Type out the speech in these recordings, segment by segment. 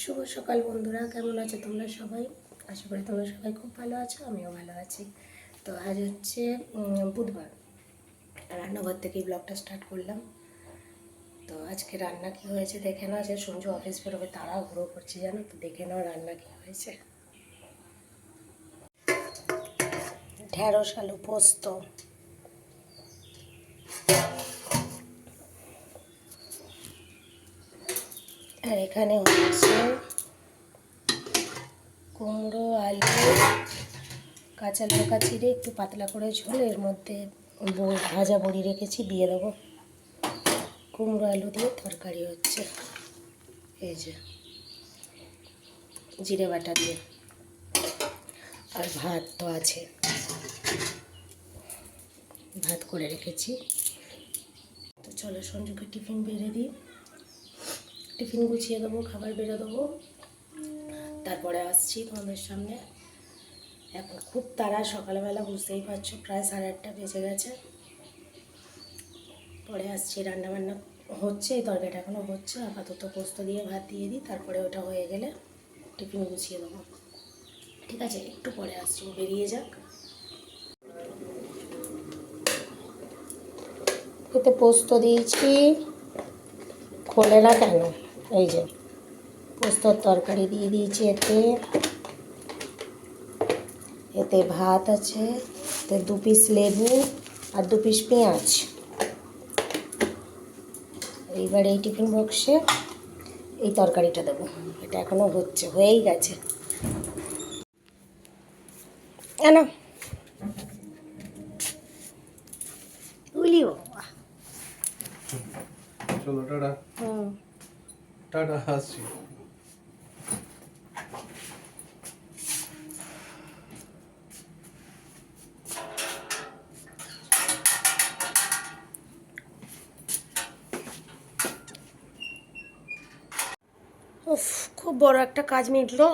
শুভ সকাল বন্ধুরা, কেমন আছো তোমরা সবাই? আশা করি তোমরা সবাই খুব ভালো আছো, আমিও ভালো আছি। তো আজ হচ্ছে বুধবার। রান্নাঘর থেকেই ব্লগটা স্টার্ট করলাম। তো আজকে রান্না কি হয়েছে দেখে নাও যে সঞ্জু অফিস বেরোবে ঘুরো করছে জানো তো, দেখে নাও রান্না কি হয়েছে। ঢেঁড়স আলু পোস্ত। আর এখানে হচ্ছে কুমড়ো, আলু, কাঁচা লঙ্কা চিড়ে একটু পাতলা করে ঝোল, এর মধ্যে ভাজা বড়ি রেখেছি, দিয়ে দেবো। কুমড়ো, আলু দিয়ে তরকারি হচ্ছে। এই যে, জিরে বাটা দিয়ে। আর ভাত তো আছে। ভাত করে রেখেছি। তো চলো সঞ্জুকে টিফিন বেড়ে দিই। টিফিন গুছিয়ে দেবো, খাবার বেড়ে দেবো। তারপরে আসছি তোমাদের সামনে। এখন খুব তাড়া, সকালবেলা বুঝতেই পারছ, প্রায় সাড়ে আটটা বেজে গেছে। পরে আসছি, রান্নাবান্না হচ্ছে, এই তরকারিটা এখনও হচ্ছে, আপাতত পোস্ত দিয়ে ভাত দিয়ে দিই, তারপরে ওটা হয়ে গেলে টিফিন গুছিয়ে দেবো। ঠিক আছে, একটু পরে আসছি, বেরিয়ে যাক। এতে পোস্ত দিয়েছি খোলে না কেন? এই যে, পোস্তর তরকারি দিয়ে দিয়েছি এতে। এতে ভাত আছে, এতে দু পিস লেবু আর দু পিস পেঁয়াজ। এইবার এই টিফিন বক্সে এই তরকারিটা দেবো। এটা এখনও হচ্ছে, হয়েই গেছে। না উলি চলো, টাটা। টাটা, আসছি। উফ, খুব বড় একটা কাজ মিটলো।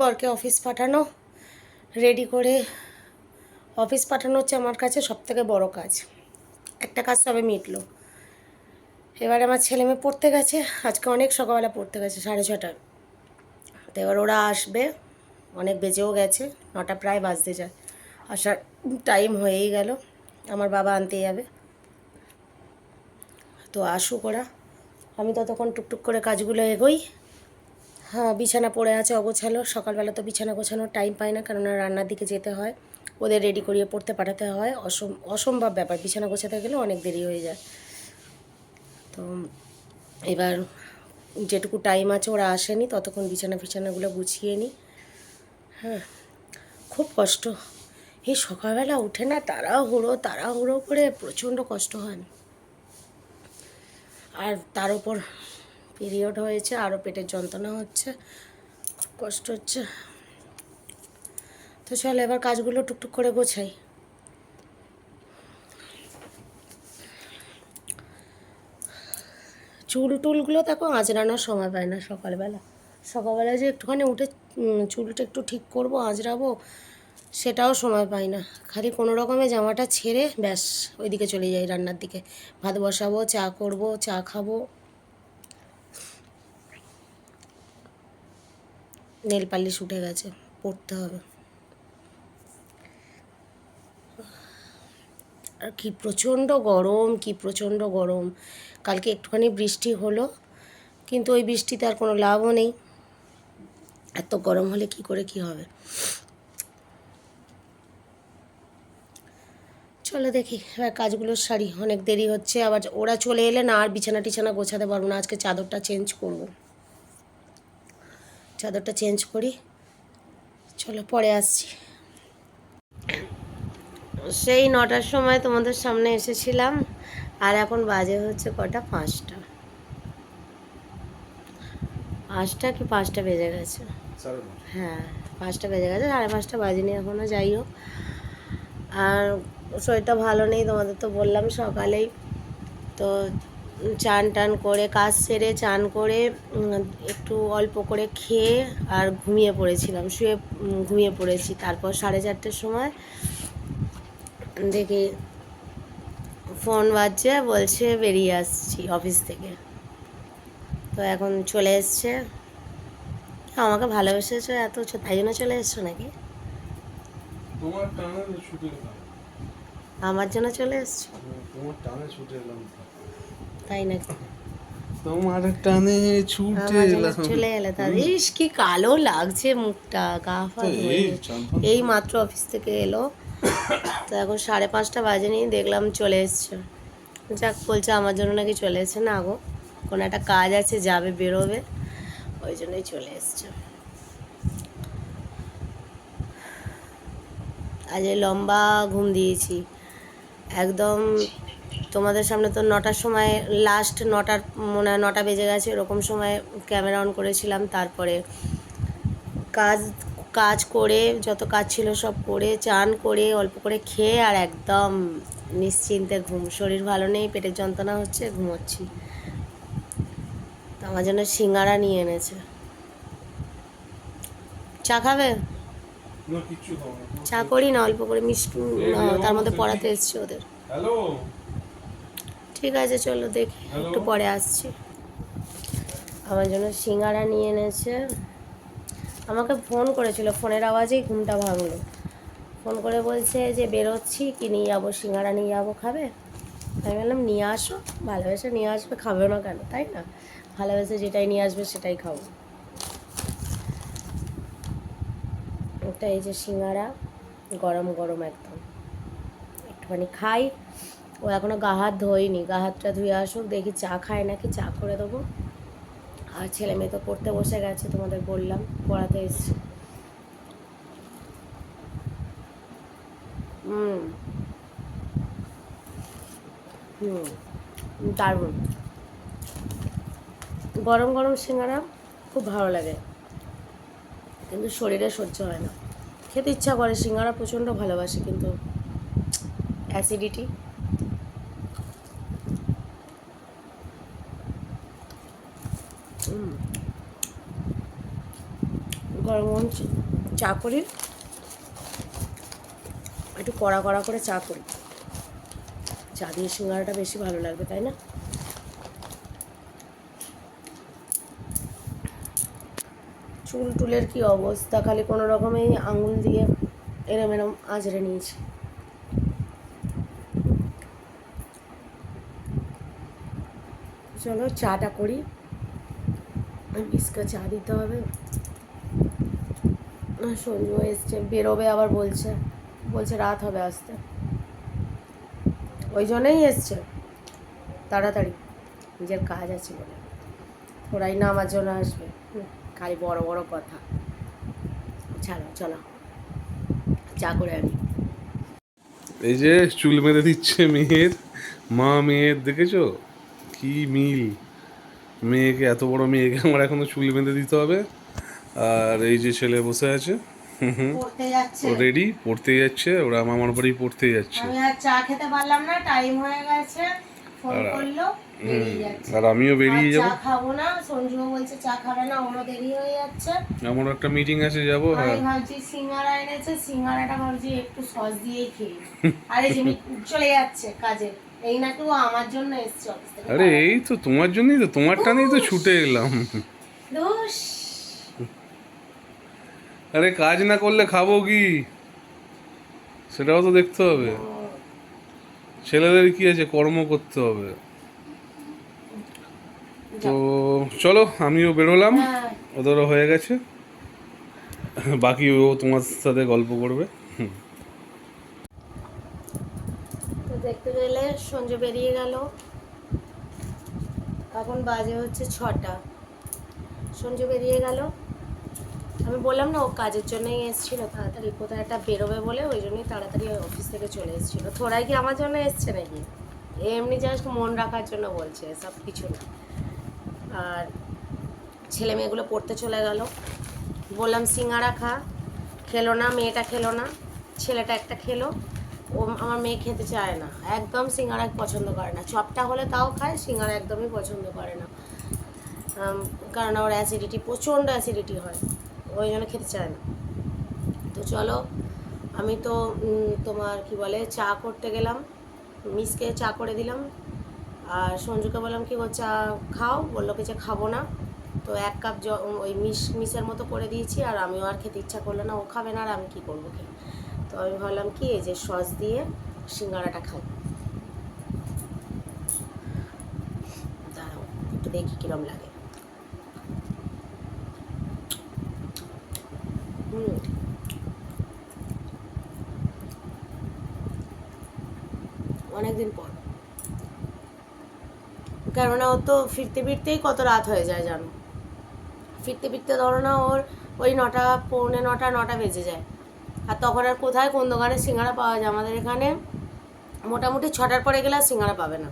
বরকে অফিস পাঠানো, রেডি করে অফিস পাঠানো হচ্ছে আমার কাছে সব থেকে বড় কাজ। একটা কাজ তবে মিটলো। এবার আমার ছেলে মেয়ে পড়তে গেছে, আজকে অনেক সকালবেলা পড়তে গেছে, সাড়ে ছটায় তো এবার ওরা আসবে, অনেক বেজেও গেছে, নটা প্রায় বাজতে যায়। আসার টাইম হয়েই গেল, আমার বাবা আনতে যাবে। তো আসুক ওরা, আমি ততক্ষণ টুকটুক করে কাজগুলো এগোই। হ্যাঁ বিছানা পড়ে আছে অগোছালো, সকালবেলা তো বিছানা গোছানোর টাইম পাই না, কেননা রান্নার দিকে যেতে হয়। ওদের রেডি করিয়ে পড়তে পাঠাতে হয়, অসম, অসম্ভব ব্যাপার, বিছানা গোছাতে গেলে অনেক দেরি হয়ে যায়। তো এবার যেটুকু টাইম আছে ওরা আসেনি, ততক্ষণ বিছানা ফিছানাগুলো গুছিয়ে নিই হ্যাঁ খুব কষ্ট। এই সকালবেলা উঠে না তাড়াহুড়ো তাড়াহুড়ো করে প্রচণ্ড কষ্ট হয়। আর তার উপর পিরিয়ড হয়েছে আরও পেটের যন্ত্রণা হচ্ছে, কষ্ট হচ্ছে। তো চলো এবার কাজগুলো টুকটুক করে গোছাই। চুল টুলগুলো দেখো আঁচড়ানোর সময় পায় না সকালবেলা। সকালবেলা যে একটুখানি উঠে চুলটা একটু ঠিক করব আঁচড়াবো সেটাও সময় পাই না। খালি কোনো রকমে জামাটা ছেড়ে ব্যাস, ওইদিকে চলে যাই রান্নার দিকে। ভাত বসাবো, চা করব, চা খাব। নেল পালিশ উঠে গেছে, পড়তে হবে। আর কি প্রচণ্ড গরম, কি প্রচণ্ড গরম। কালকে একটুখানি বৃষ্টি হলো, কিন্তু ওই বৃষ্টিতে আর কোনো লাভও নেই। এত গরম হলে কি করে কি হবে? চলো দেখি, এবার কাজগুলো সারি, অনেক দেরি হচ্ছে, আবার ওরা চলে এলে না আর বিছানা টিছানা গোছাতে পারব না, আজকে চাদরটা চেঞ্জ করব। চাদরটা চেঞ্জ করি। চলো পরে আসছি। সেই নটার সময় তোমাদের সামনে এসেছিলাম আর এখন বাজে হচ্ছে কটা পাঁচটা। পাঁচটা কি পাঁচটা বেজে গেছে? হ্যাঁ পাঁচটা বেজে গেছে সাড়ে পাঁচটা বাজেনি এখনও যাই হোক। আর শরীরটা ভালো নেই তোমাদের তো বললাম সকালেই। তো চান টান করে কাজ সেরে চান করে একটু অল্প করে খেয়ে আর ঘুমিয়ে পড়েছিলাম শুয়ে ঘুমিয়ে পড়েছি। তারপর সাড়ে চারটের সময় দেখি ফোন বাজছে বলছে বেরিয়ে আসছি অফিস থেকে। তো এখন চলে এসছে। আমাকে ভালোবেসেছো এত তাই জন্য চলে এসছো নাকি? আমার জন্য চলে এসছো? এলাম। তাই নাকি? তোমার টানে ছুটে এলাম। চলে এলে কি কালো লাগছে মুখটা গা এই মাত্র অফিস থেকে এলো। তো এখন সাড়ে পাঁচটা বাজে নিয়ে দেখলাম চলে এসছে। যাক, বলছে আমার জন্য নাকি চলে এসছে। না গো, কোনো একটা কাজ আছে, যাবে, বেরোবে। ওই জন্যই চলে এসছে। আজ লম্বা ঘুম দিয়েছি। একদম তোমাদের সামনে তো নটার সময় লাস্ট নটার, মনে হয় নটা বেজে গেছে, এরকম সময় ক্যামেরা অন করেছিলাম, তারপরে কাজ কাজ করে যত কাজ ছিল সব করে চান করে অল্প করে খেয়ে আর একদম নিশ্চিন্তে ঘুম শরীর ভালো নেই পেটের যন্ত্রণা হচ্ছে ঘুমোচ্ছি। আমার জন্য সিঙ্গারা নিয়ে এনেছে। চা খাবে? চা করি না অল্প করে মিষ্টি তার মধ্যে পড়াতে এসছে ওদের। ঠিক আছে চলো দেখি একটু পরে আসছি। আমার জন্য সিঙ্গারা নিয়ে এনেছে। আমাকে ফোন করেছিল, ফোনের আওয়াজেই ঘুমটা ভাঙলো। ফোন করে বলছে যে, বেরোচ্ছি, কি নিয়ে যাব? সিঙ্গারা নিয়ে যাব, খাবে? আমি বললাম, নিয়ে আসো, ভালোবেসে নিয়ে আসবে, খাবে না কেন, তাই না? ভালোবেসে যেটাই নিয়ে আসবে, সেটাই খাব ওটা এই যে সিঙ্গারা, গরম গরম একদম। একটুখানি খাই। ও এখনও গা হাত ধোয়নি, গা হাতটা ধুয়ে আসুক, দেখি চা খায় নাকি, চা করে দেবো। আর ছেলে মেয়ে তো পড়তে বসে গেছে, তোমাদের বললাম, পড়াতে এসছে। হুম। হুম, দারুণ। গরম গরম সিঙ্গারা খুব ভালো লাগে, কিন্তু শরীরে সহ্য হয় না। খেতে ইচ্ছা করে, সিঙ্গারা প্রচণ্ড ভালোবাসি, কিন্তু অ্যাসিডিটি হুম। গরম চা করি। একটু কড়া কড়া করে চা করি। চা দিয়ে সিঙ্গারাটা বেশি ভালো লাগবে, তাই না? চুল টুলের কি অবস্থা? খালি কোনো রকমেই আঙুল দিয়ে এরম এরম আঁচড়ে নিয়েছি। চলো চাটা করি। মিসকে চা দিতে হবে। সঞ্জু এসছে, বেরোবে আবার বলছে বলছে রাত হবে আসতে। ওই জন্যই এসছে, তাড়াতাড়ি, নিজের কাজ আছে বলে। ওরাই না আমার জন্য আসবে খালি বড় বড় কথা। ছাড়ো, চলো, চা করে আনি। এই যে চুল বেঁধে দিচ্ছে মেয়ের, মা মেয়ের দেখেছ? কি মিল? মেয়েকে, এত বড় মেয়েকে আমার এখনও চুল বেঁধে দিতে হবে? আর এই যে ছেলে বসে আছে ও রেডি পড়তে যাচ্ছে ওরা মামার বাড়ি পড়তে যাচ্ছে। চা খেতে পারলাম না টাইম হয়ে গেছে ফোন করল আর আমিও বেরিয়ে যাব চা খাব না সঞ্জুও বলছে চা খাবে না ওরও দেরি হয়ে যাচ্ছে। আমারও একটা মিটিং আছে যাব হ্যাঁ। আমি ভাবছি সিঙ্গারা এনেছে সিঙ্গারাটা ভাবছি একটু সস দিয়েই খেয়ে আরে জিমি চলে যাচ্ছে কাজে এই নাকি ও আমার জন্য এসছে অফিস থেকে আরে এই তো তোমার জন্যই তো তোমার টানেই তো ছুটে এলাম। দোষ আরে কাজ না করলে খাব কি? সেটাও তো দেখতে হবে। ছেলেদের কি আছে? কর্ম করতে হবে। তো চলো আমিও বেরোলাম। হ্যাঁ। ওদেরও হয়ে গেছে। বাকি ও তোমার সাথে গল্প করবে। দেখতে গেলে সঞ্জু বেরিয়ে গেল। এখন বাজে হচ্ছে ছটা। সঞ্জু বেরিয়ে গেল। আমি বললাম না, ও কাজের জন্যই এসেছিল, তাড়াতাড়ি কোথায় একটা বেরোবে বলে ওই জন্যই তাড়াতাড়ি অফিস থেকে চলে এসেছিল। থোড়াই কি আমার জন্য এসছে নাকি? এমনি জাস্ট মন রাখার জন্য বলছে সব কিছু না। আর ছেলে মেয়েগুলো পড়তে চলে গেল। বললাম, সিঙ্গারা খা। খেলো না, মেয়েটা খেলো না, ছেলেটা একটা খেলো। ও আমার মেয়ে খেতে চায় না, একদম সিঙ্গারা পছন্দ করে না। চপটা হলে তাও খায়, সিঙ্গারা একদমই পছন্দ করে না। কারণ ওর অ্যাসিডিটি প্রচণ্ড অ্যাসিডিটি হয়। ওই জন্য খেতে চায় না। তো চলো, আমি তো তোমার কি বলে, চা করতে গেলাম, মিসকে চা করে দিলাম। আর সঞ্জুকে বললাম কি, ও চা খাও। বলল কি, যে খাব না। তো এক কাপ ওই মিস, মিসের মতো করে দিয়েছি, আর আমিও আর খেতে ইচ্ছা করল না, ও খাবে না, আর আমি কী করব খেয়ে। তো আমি ভাবলাম কি, এই যে সস দিয়ে সিঙ্গারাটা খাই। দাঁড়াও, একটু দেখি কিরম লাগে হুম অনেকদিন পর। কেননা ও তো ফিরতে ফিরতেই কত রাত হয়ে যায় জানো? ফিরতে ফিরতে ধরো না ওর ওই নটা, পৌনে নটা নটা বেজে যায়। আর তখন আর কোথায়, কোন দোকানে সিঙ্গারা পাওয়া যায় আমাদের এখানে? মোটামুটি ছটার পরে গেলে আর সিঙ্গারা পাবে না।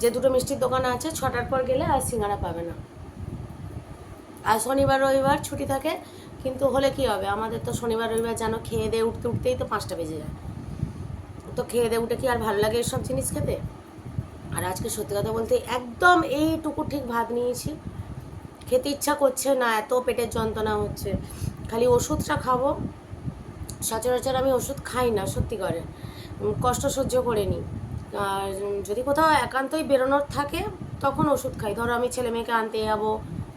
যে দুটো মিষ্টির দোকান আছে, ছটার পর গেলে আর সিঙ্গারা পাবে না। আর শনিবার, রবিবার ছুটি থাকে, কিন্তু হলে কি হবে? আমাদের তো শনিবার, রবিবার যেন খেয়ে দিয়ে উঠতে উঠতেই তো পাঁচটা বেজে যায়। তো খেয়ে দিয়ে উঠে কি আর ভালো লাগে এসব জিনিস খেতে? আর আজকে সত্যি কথা বলতে একদম এইটুকু ঠিক ভাত নিয়েছি। খেতে ইচ্ছা করছে না, এত পেটের যন্ত্রণা হচ্ছে। খালি ওষুধটা খাব। সচরাচর আমি ওষুধ খাই না, সত্যি করে। কষ্ট সহ্য করে নিই আর যদি কোথাও একান্তই বেরোনোর থাকে, তখন ওষুধ খাই। ধরো আমি ছেলে মেয়েকে আনতে যাব,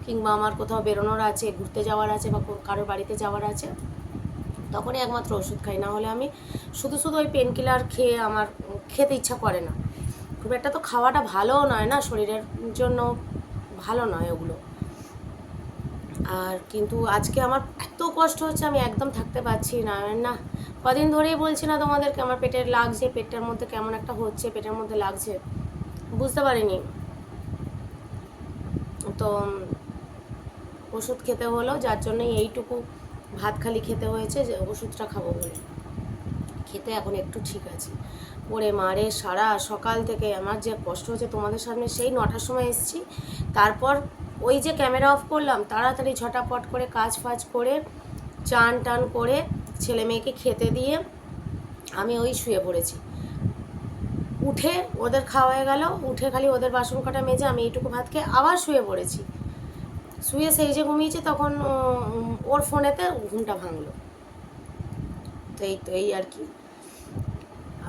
কিংবা আমার কোথাও বেরোনোর আছে, ঘুরতে যাওয়ার আছে, বা কারোর বাড়িতে যাওয়ার আছে তখনই একমাত্র ওষুধ খাই। না হলে আমি শুধু শুধু ওই পেন কিলার খেয়ে আমার খেতে ইচ্ছা করে না। খুব একটা তো খাওয়াটা ভালোও নয় না, শরীরের জন্য ভালো নয় ওগুলো। আর কিন্তু আজকে আমার এত কষ্ট হচ্ছে, আমি একদম থাকতে পারছি না। না, কদিন ধরেই বলছি না তোমাদেরকে, আমার পেটের লাগছে, পেটের মধ্যে কেমন একটা হচ্ছে, পেটের মধ্যে লাগছে। বুঝতে পারিনি। তো ওষুধ খেতে হলো, যার জন্য এইটুকু ভাত খালি খেতে হয়েছে, যে ওষুধটা খাব বলে। খেতে এখন একটু ঠিক আছে। ওরে মারে সারা সকাল থেকে আমার যে কষ্ট হচ্ছে তোমাদের সামনে সেই নটার সময় এসেছি। তারপর ওই যে ক্যামেরা অফ করলাম, তাড়াতাড়ি ঝটাপট করে কাজ ফাজ করে চান টান করে ছেলে মেয়েকে খেতে দিয়ে আমি ওই শুয়ে পড়েছি। উঠে ওদের খাওয়া গেল, উঠে খালি ওদের বাসন কটা মেজে আমি এইটুকু ভাত খেয়ে আবার শুয়ে পড়েছি। শুয়ে সেই যে ঘুমিয়েছে তখন ওর ফোনেতে ঘুমটা ভাঙলো। তো এই তো এই আর কি।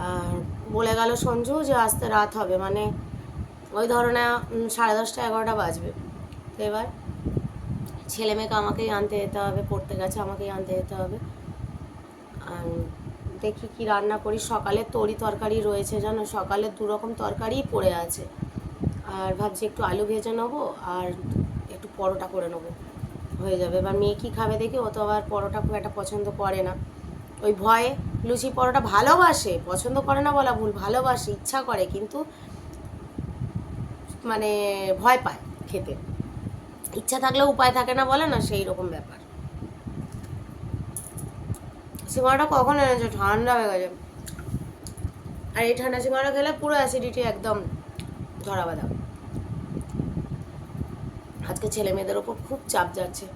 আর বলে গেল সঞ্জু যে আসতে রাত হবে মানে ওই ধরনের সাড়ে দশটা এগারোটা বাজবে। তো এবার ছেলে মেয়েকে আমাকেই আনতে যেতে হবে, পড়তে গেছে আমাকেই আনতে যেতে হবে। আর দেখি কি রান্না করি। সকালে তরি তরকারি রয়েছে জানো, সকালে দু রকম তরকারিই পড়ে আছে। আর ভাবছি একটু আলু ভেজে নেব, আর পরোটা করে নেব। হয়ে যাবে। এবার মেয়ে কী খাবে দেখি? ও তো আবার পরোটা খুব একটা পছন্দ করে না। ওই ভয়ে লুচি পরোটা ভালোবাসে, পছন্দ করে না বলা ভুল, ভালোবাসে, ইচ্ছা করে, কিন্তু মানে ভয় পায় খেতে। ইচ্ছা থাকলেও উপায় থাকে না বলে না, সেই রকম ব্যাপার। সিঙ্গাড়াটা কখন এনেছে? ঠান্ডা হয়ে গেছে। আর এই ঠান্ডা সিঙ্গাড়া খেলে পুরো অ্যাসিডিটি একদম ধরা বাঁধা। আজকে ছেলে মেয়েদের ওপর খুব চাপ যাচ্ছে।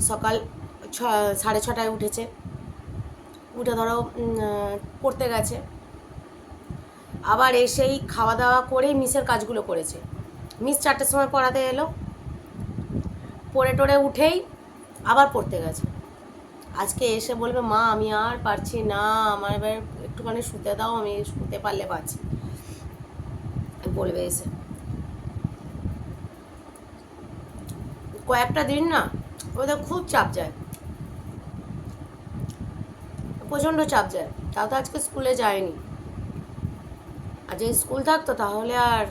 সকাল ছ, সাড়ে ছটায় উঠেছে। উঠে ধরো পড়তে গেছে। আবার এসেই খাওয়া দাওয়া করেই মিসের কাজগুলো করেছে। মিস চারটের সময় পড়াতে এলো। পড়ে টড়ে উঠেই আবার পড়তে গেছে। আজকে এসে বলবে, মা, আমি আর পারছি না। আমার এবার একটুখানি শুতে দাও, আমি শুতে পারলে পারছি। বলবে এসে। কয়েকটা দিন না, ওদের খুব চাপ যায়। প্রচণ্ড চাপ যায়। তাও তো আজকে স্কুলে যায়নি। আর যদি স্কুল থাকতো তাহলে আর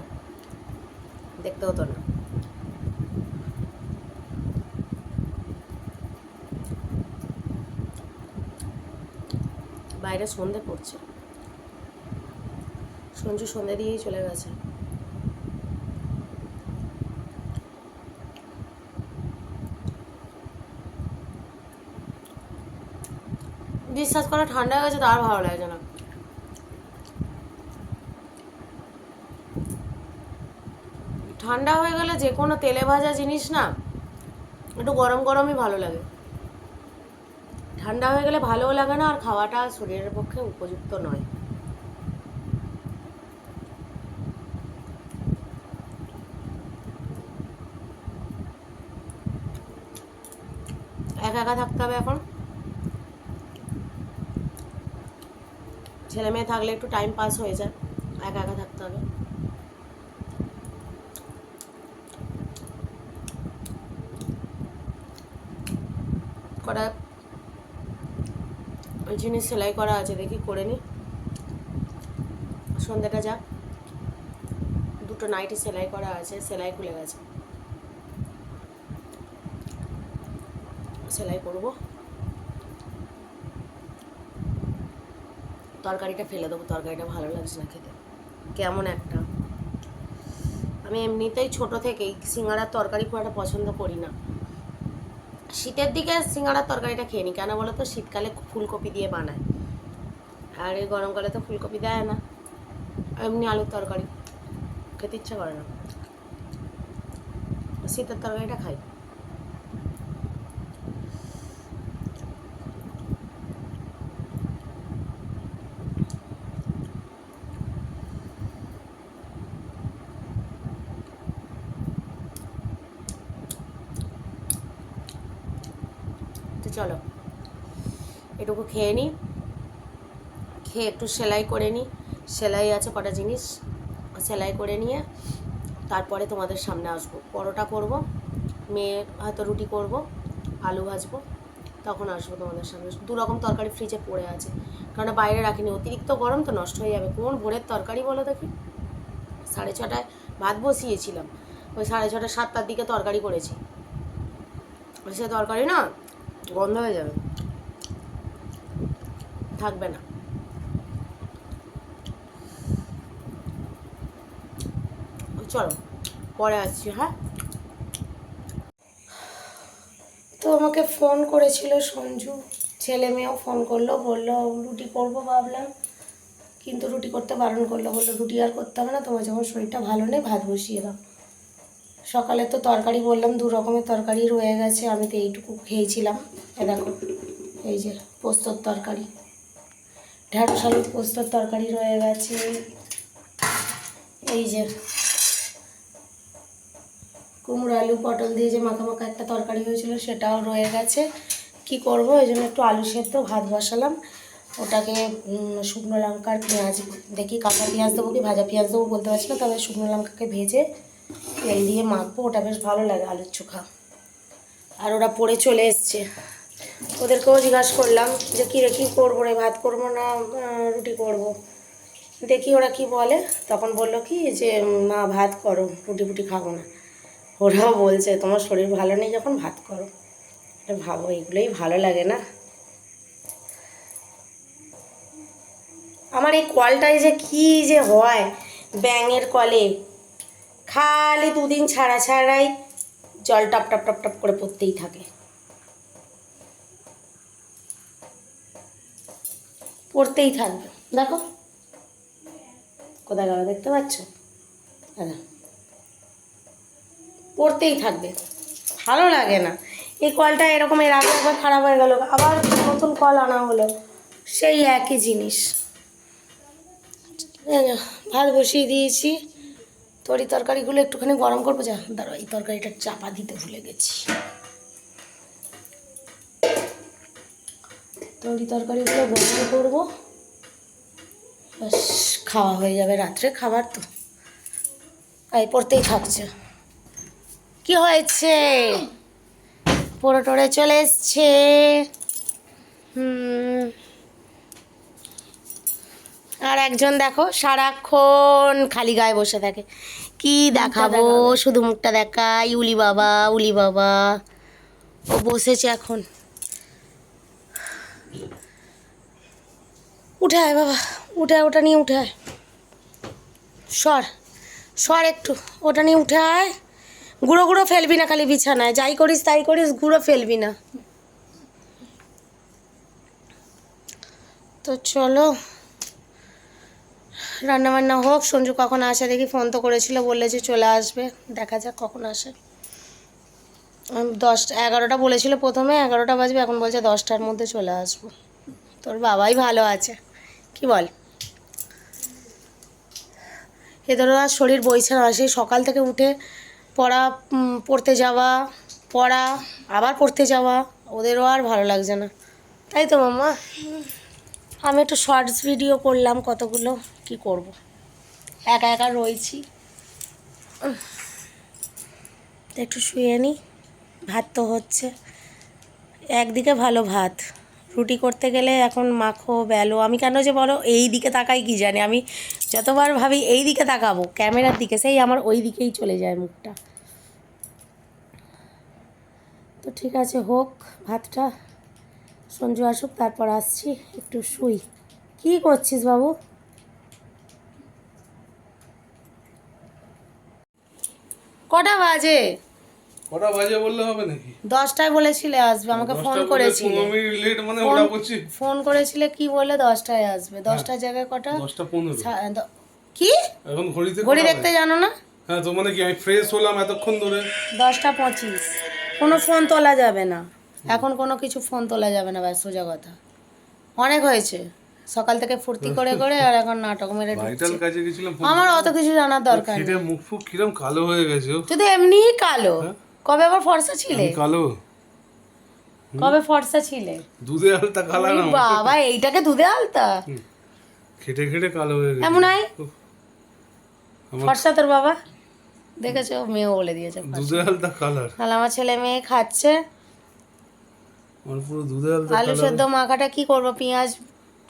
দেখতে হতো না। বাইরে সন্ধে পড়ছে। সঞ্জু সন্ধে দিয়েই চলে গেছে। বিশ্বাস করা ঠান্ডা হয়ে গেছে আর ভালো লাগছে না। ঠান্ডা হয়ে গেলে যে কোনো তেলে ভাজা জিনিস না, একটু গরম গরমই ভালো লাগে। ঠান্ডা হয়ে গেলে ভালোও লাগে না, আর খাওয়াটা শরীরের পক্ষে উপযুক্ত নয়। ছেলে মেয়ে থাকলে একটু টাইম পাস হয়ে যায়, একা একা থাকতে হবে। করা, ওই জিনিস সেলাই করা আছে, দেখি করে নি। সন্ধ্যাটা যাক। দুটো নাইটে সেলাই করা আছে, সেলাই খুলে গেছে। সেলাই করব। তরকারিটা ফেলে দেবো, তরকারিটা ভালো লাগছে না খেতে। কেমন একটা? আমি এমনিতেই ছোট থেকেই সিঙ্গাড়ার তরকারি খুব একটা পছন্দ করি না। শীতের দিকে সিঙ্গাড়ার তরকারিটা খেয়ে নিই কেন বলো তো? শীতকালে ফুলকপি দিয়ে বানায়। আর এই গরমকালে তো ফুলকপি দেয় না। এমনি আলুর তরকারি। খেতে ইচ্ছা করে না। শীতের তরকারিটা খাই তো চলো এটুকু খেয়ে নিই খেয়ে একটু সেলাই করে নিই সেলাই আছে কটা জিনিস, সেলাই করে নিয়ে তারপরে তোমাদের সামনে আসব। পরোটা করব, মেয়ে হয়তো রুটি করব, আলু ভাজবো, তখন আসব তোমাদের সামনে। দু রকম তরকারি ফ্রিজে পড়ে আছে। কারণ বাইরে রাখিনি, অতিরিক্ত গরম তো নষ্ট হয়ে যাবে। কোন ভোরের তরকারি বলো দেখি? সাড়ে ছটায় ভাত বসিয়েছিলাম। ওই সাড়ে ছটা, সাতটার দিকে তরকারি করেছি। সে তরকারি না গন্ধ হয়ে যাবে। থাকবে না। চলো, পরে আসছি হ্যাঁ? তো আমাকে ফোন করেছিল সঞ্জু। ছেলে মেয়েও ফোন করল, বলল, রুটি করব ভাবলাম। কিন্তু রুটি করতে বারণ করল, বলল, রুটি আর করতে হবে না, তোমার যখন শরীরটা ভালো নেই, ভাত বসিয়ে দাও। সকালে তো তরকারি বললাম, দু রকমের তরকারি রয়ে গেছে, আমি তো এইটুকু খেয়েছিলাম। এ দেখো, এই যে পোস্তর তরকারি। ঢ্যাঁড়স আলুর পোস্তর তরকারি রয়ে গেছে। এই যে কুমড়ো, আলু, পটল দিয়ে যে মাখা মাখা একটা তরকারি হয়েছিল সেটাও রয়ে গেছে। কি করব? এই জন্য একটু আলু সেদ্ধ, ভাত বসালাম। ওটাকে শুকনো লঙ্কার পেঁয়াজ দেখি, কাঁচা পেঁয়াজ দেবো কি, ভাজা পেঁয়াজ দেবো বলতে পারছি না, তবে শুকনো লঙ্কাকে ভেজে তেল দিয়ে মাখবো। ওটা বেশ ভালো লাগে আলুর চোখা। আর ওরা পড়ে চলে এসছে। ওদেরকেও জিজ্ঞাসা করলাম যে, কী রে, কী করব রে? ভাত করব না রুটি করব। দেখি ওরা কি বলে। তখন বলল কি যে, মা, ভাত করো, রুটি ফুটি খাব না। ওরাও বলছে, তোমার শরীর ভালো নেই যখন, ভাত করো। ভাবো, এগুলোই ভালো লাগে না? আমার এই কলটায় যে কি যে হয়, ব্যাঙের কলে। খালি দুদিন ছাড়া ছাড়াই জল টপ টপ টপ টপ করে পড়তেই থাকে। পড়তেই থাকবে। দেখো। কোথায় গেল দেখতে পাচ্ছ? দাদা। পড়তেই থাকবে। ভালো লাগে না। এই কলটা এরকম এর আগে একবার খারাপ হয়ে গেল। আবার নতুন কল আনা হলো। সেই একই জিনিস। ভাত বসিয়ে দিয়েছি। তরি তরকারিগুলো একটুখানি গরম করব। যা দাঁড়ো এই তরকারিটা চাপা দিতে ভুলে গেছি। তরি তরকারিগুলো গরম করব। ব্যাস খাওয়া হয়ে যাবে রাত্রে খাবার তো। এই পড়তেই থাকছে। কি হয়েছে? পড়ে টড়ে চলে এসছে। হুম। আর একজন দেখো সারাক্ষণ খালি গায়ে বসে থাকে। কি দেখাবো? শুধু মুখটা দেখাই উলি বাবা উলি বাবা। ও বসেছে এখন। উঠে আয় বাবা উঠায় ওটা নিয়ে উঠায় সর সর একটু, ওটা নিয়ে উঠে আয়। গুঁড়ো গুঁড়ো ফেলবি না খালি বিছানায়, যাই করিস তাই করিস, গুঁড়ো ফেলবি না। তো চলো রান্না বান্না হোক, সঞ্জু কখন আসে দেখি, ফোন তো করেছিল, বললে যে চলে আসবে, দেখা যাক কখন আসে। দশটা এগারোটা বলেছিল প্রথমে, এগারোটা বাজবে, এখন বলছে দশটার মধ্যে চলে আসব। তোর বাবাই ভালো আছে। কি বল? এদেরও আর শরীর বইছে না, সেই সকাল থেকে উঠে পড়া পড়তে যাওয়া, পড়া, আবার পড়তে যাওয়া, ওদেরও আর ভালো লাগছে না। তাই তো মাম্মা? আমি একটু শর্টস ভিডিও করলাম, কতগুলো, কি করব? একা একা রয়েছি। একটু শুয়ে নিই ভাত তো হচ্ছে। একদিকে ভালো ভাত। রুটি করতে গেলে এখন মাখো, বেলো। আমি কেন যে বলো, এই দিকে তাকাই কি জানি? আমি যতবার ভাবি এই দিকে তাকাবো, ক্যামেরার দিকে, সেই আমার ওই দিকেই চলে যায় মুখটা। তো ঠিক আছে, হোক, ভাতটা সঞ্জু আসুক, তারপর আসছি, একটু শুই। কি করছিস বাবু? কটা বাজে? কটা বাজে বললে হবে নাকি? দশটায় বলেছিলে আসবে আমাকে ফোন করেছিলে। পনেরো মিনিট লেট মানে ওটা বলছি। ফোন করেছিলে কি বলে দশটায় আসবে। দশটার জায়গায় কটা? দশটা পনেরো। কি? এখন ঘড়িতে ঘড়ি দেখতে জানো না? হ্যাঁ তো মানে কি আমি ফ্রেশ হলাম এতক্ষণ ধরে? দশটা পঁচিশ। কোনো ফোন তোলা যাবে না। এখন কোনো কিছু ফোন তোলা যাবে না ব্যাস সোজা কথা। অনেক হয়েছে। সকাল থেকে ফুর্তি করে করে আর এখন নাটক মেরে ভাইটাল কাজে গেছিলাম আমার অত কিছু জানার দরকার নেই। মুখ ফুক কিরম কালো হয়ে গেছে ও। যদি এমনিই কালো। কবে আবার ফর্সা ছিলে? কালো। কবে ফর্সা ছিলে? দুধে আলতা ওই আমার। বাবা এইটাকে দুধে আলতা? খেটে খেটে কালো হয়ে গেছে। এমন আমার ফর্সা তোর বাবা? দেখেছ? মেয়েও বলে দিয়েছে দুধে আলতা কালার। তাহলে আমার ছেলে মেয়ে খাচ্ছে। আমার পুরো দুধে আলতা আলু সেদ্ধ মাখাটা কি করব? পেঁয়াজ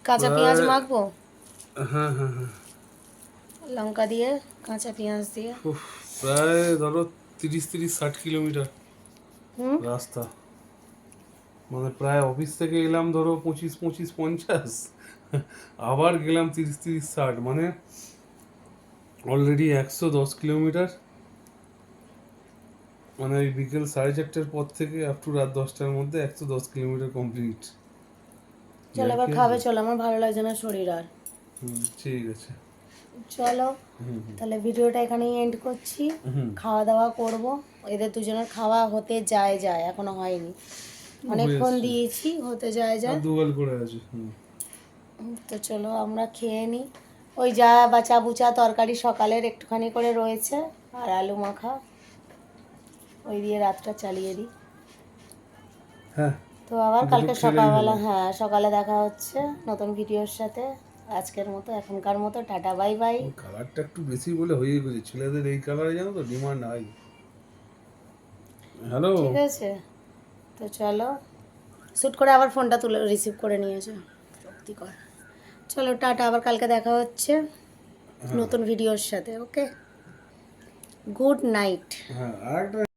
কাঁচা পেঁয়াজ মাখবো? হ্যাঁ হ্যাঁ হ্যাঁ। লঙ্কা দিয়ে কাঁচা পেঁয়াজ দিয়ে। প্রায় ধরো তিরিশ তিরিশ ষাট কিলোমিটার রাস্তা। মানে প্রায় অফিস থেকে এলাম ধরো পঁচিশ পঁচিশ পঞ্চাশ। আবার গেলাম তিরিশ তিরিশ ষাট। মানে অলরেডি একশো দশ কিলোমিটার। মানে ওই বিকেল সাড়ে চারটের পর থেকে আপ টু রাত দশটার মধ্যে একশো দশ কিলোমিটার কমপ্লিট চলো এবার খাবে চলো। আমার ভালো লাগছে না শরীর আর। হুম ঠিক আছে। চলো তাহলে ভিডিওটা এখানেই এন্ড করছি। খাওয়া দাওয়া করব। এদের দুজনের খাওয়া হতে যায় যায় এখনও হয়নি। অনেকক্ষণ দিয়েছি হতে যায় যায়। আর করে আছে তো চলো আমরা খেয়ে নিই ওই যা বাচা বুচা তরকারি সকালের একটুখানি করে রয়েছে আর আলু মাখা। ওই দিয়ে রাতটা চালিয়ে দিই। হ্যাঁ। তো আবার কালকে সকালবেলা হ্যাঁ সকালে দেখা হচ্ছে নতুন ভিডিওর সাথে। আজকের মতো এখনকার মতো টাটা বাই বাই। কালারটা একটু বেশি বলে হয়ে গেছে ছেলেদের এই কালারে জানো তো ডিমান্ড হাই। হ্যালো। ঠিক আছে তো চলো। শ্যুট করে আবার ফোনটা তুলে রিসিভ করে নিয়েছো সত্যিকর চলো টাটা আবার কালকে দেখা হচ্ছে নতুন ভিডিওর সাথে ওকে গুড নাইট হ্যাঁ